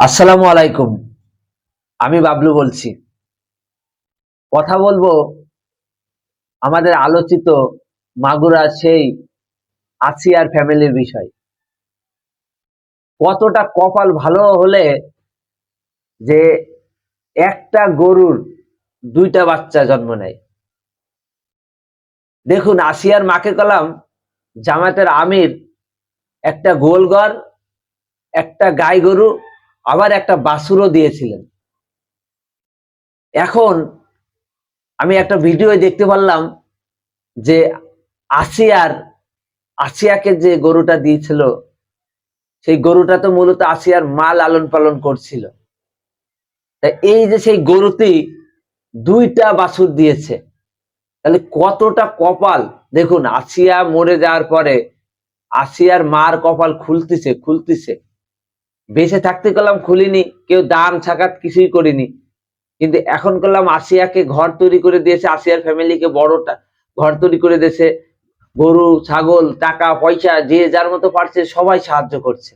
আসসালামু আলাইকুম। আমি বাবলু বলছি। কথা বলব আমাদের আলোচিত মাগুরা সেই আসিয়ার ফ্যামিলির বিষয়। কতটা কপাল ভালো হলে যে একটা গরুর দুইটা বাচ্চা জন্ম নেয়। দেখুন, আসিয়ার মাকে কলাম জামাতের আমির, একটা গোলগড়, একটা গাই গরু আবার একটা বাছুরও দিয়েছিলেন। এখন আমি একটা ভিডিও দেখতে পারলাম যে আসিয়ার, আসিয়াকে যে গরুটা দিয়েছিল, সেই গরুটা তো মূলত আসিয়ার মা লালন পালন করছিল। তা এই যে সেই গরুটি দুইটা বাছুর দিয়েছে, তাহলে কতটা কপাল? দেখুন, আসিয়া মরে যাওয়ার পরে আসিয়ার মার কপাল খুলতেছে খুলতেছে। বেঁচে থাকতে করলাম খুলিনি, কেউ দাম ছাকাত কিছুই করিনি। কিন্তু এখন করলাম আসিয়াকে ঘর তৈরি করে দিয়েছে, আসিয়ার ফ্যামিলিকে বড়টা ঘর তৈরি করে দিয়েছে। গরু, ছাগল, টাকা, পয়সা, যে যার মতো পারছে, সবাই সাহায্য করছে।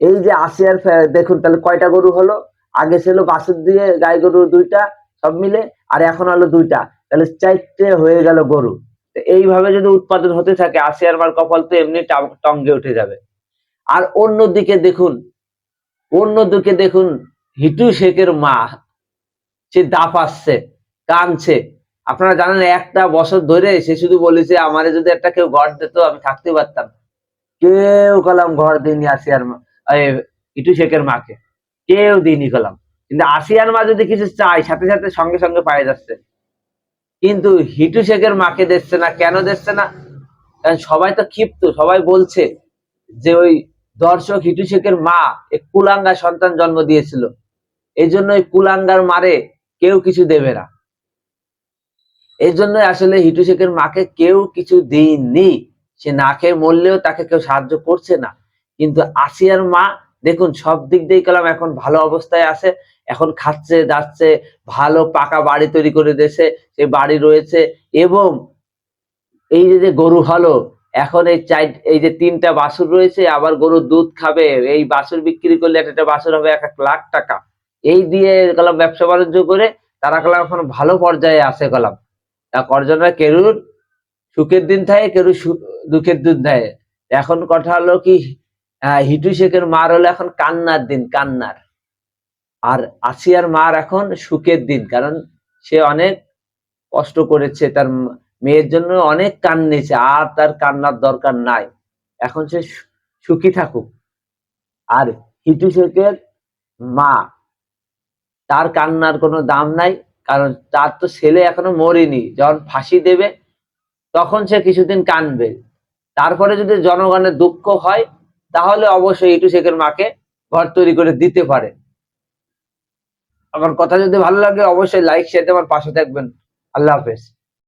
এই যে আসিয়ার দেখুন তাহলে কয়টা গরু হলো? আগে ছিল বাছুর দিয়ে, গাই গরু দুইটা, সব মিলে, আর এখন হলো দুইটা। তাহলে চারটে হয়ে গেল গরু। এইভাবে যদি উৎপাদন হতে থাকে, আসিয়ার মার কপাল তো এমনি টঙ্গে উঠে যাবে। আর অন্যদিকে দেখুন অন্যদিকে দেখুন হিটু শেখের মা, সে দাপাচ্ছে কাঁদছে। আপনারা জানেন একটা বছর ধরে সে শুধু বলেছে, আমারে যদি একটা কেউ ঘর দিত, আমি থাকতে পারতাম। কেউ কলাম ঘর দিইনি আসিয়ার মা হিটু শেখের মাকে। কেউ দিইনি কলাম। কিন্তু আসিয়ার মা যদি কিছু চায়, সাথে সাথে সঙ্গে সঙ্গে পায়ে যাচ্ছে। কিন্তু হিটু শেখের মাকে দিচ্ছে না, কেন দিচ্ছে না? কারণ সবাই তো ক্ষিপ্ত, সবাই বলছে যে ওই দর্শক হিটু শেখের মা এক কুলাঙ্গা সন্তান জন্ম দিয়েছিল। এই জন্য কুলাঙ্গার মারে কেউ কিছু দেবে না। এই জন্য আসলে হিটু শেখের মাকে কেউ কিছু দেয়নি সে না খেয়ে মরলেও তাকে কেউ সাহায্য করছে না। কিন্তু আসিয়ার মা, দেখুন, সব দিক দিয়ে কালাম এখন ভালো অবস্থায় আছে। এখন খাচ্ছে, যাচ্ছে, ভালো পাকা বাড়ি তৈরি করে দিয়েছে সেই বাড়ি রয়েছে এবং এই যে গরু হলো এখন এই চাই এই যে তিনটা বাছুর রয়েছে আবার গরুর দুধ খাবে এই বাছুর বিক্রি করলে একটা বাছুর হবে এক এক লাখ টাকা। এই দিয়ে গেলাম ব্যবসা বাণিজ্য করে তারা গেলাম এখন ভালো পর্যায়ে আছে কলাম তা করজনা কেরুর সুখের দিন থাকে কেরু দুঃখের দিন থাকে। এখন কথা হলো কি আহ, হিটু শেখের মার হলো এখন কান্নার দিন কান্নার। আর আসিয়ার মার এখন সুখের দিন কারণ সে অনেক কষ্ট করেছে তার মেয়ের জন্য অনেক কান্নেছে আর তার কান্নার দরকার নাই। এখন সে সুখী থাকুক। আর হিটু শেখের মা, তার কান্নার কোনো দাম নাই, কারণ তার তো ছেলে এখনও মরেনি, যখন ফাঁসি দেবে তখন সে কিছুদিন কানবে তারপরে যদি জনগণের দুঃখ হয়, তাহলে অবশ্যই ইটু শেখের মাকে ঘর তৈরি করে দিতে পারে। আমার কথা যদি ভালো লাগে, অবশ্যই লাইক শেয়ার আমার পাশে থাকবেন। আল্লাহ হাফেজ।